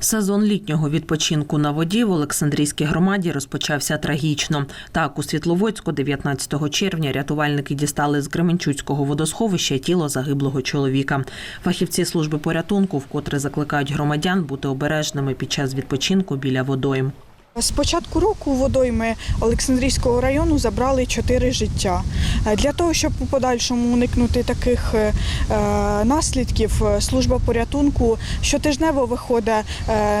Сезон літнього відпочинку на воді в Олександрійській громаді розпочався трагічно. Так, у Світловодську 19 червня рятувальники дістали з Кременчуцького водосховища тіло загиблого чоловіка. Фахівці служби порятунку вкотре закликають громадян бути обережними під час відпочинку біля водойм. З початку року водойми Олександрійського району забрали чотири життя. Е, Для того, щоб у подальшому уникнути таких е, е, наслідків, служба порятунку щотижнево виходить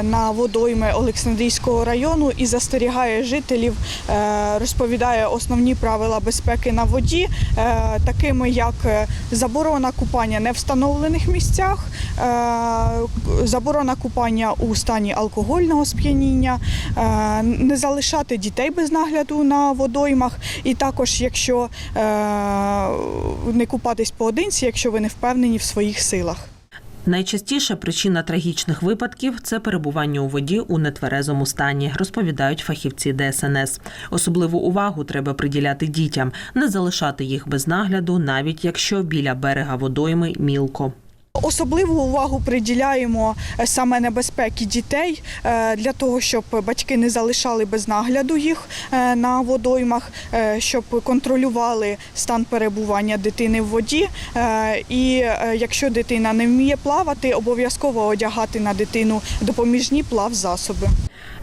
на водойми Олександрійського району і застерігає жителів, розповідає основні правила безпеки на воді, такими як заборона купання не встановлених місцях, заборона купання у стані алкогольного сп'яніння. Не залишати дітей без нагляду на водоймах, і також, якщо е, не купатись поодинці, якщо ви не впевнені в своїх силах. Найчастіша причина трагічних випадків це перебування у воді у нетверезому стані, розповідають фахівці ДСНС. Особливу увагу треба приділяти дітям, не залишати їх без нагляду, навіть якщо біля берега водойми мілко. Особливу увагу приділяємо е, саме небезпеки дітей е, для того, щоб батьки не залишали без нагляду їх е, на водоймах, щоб контролювали стан перебування дитини в воді. І якщо дитина не вміє плавати, обов'язково одягати на дитину допоміжні плавзасоби.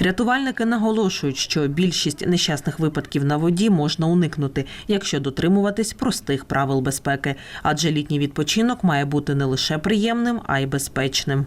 Рятувальники наголошують, що більшість нещасних випадків на воді можна уникнути, якщо дотримуватись простих правил безпеки, адже літній відпочинок має бути не лише приємним, а й безпечним.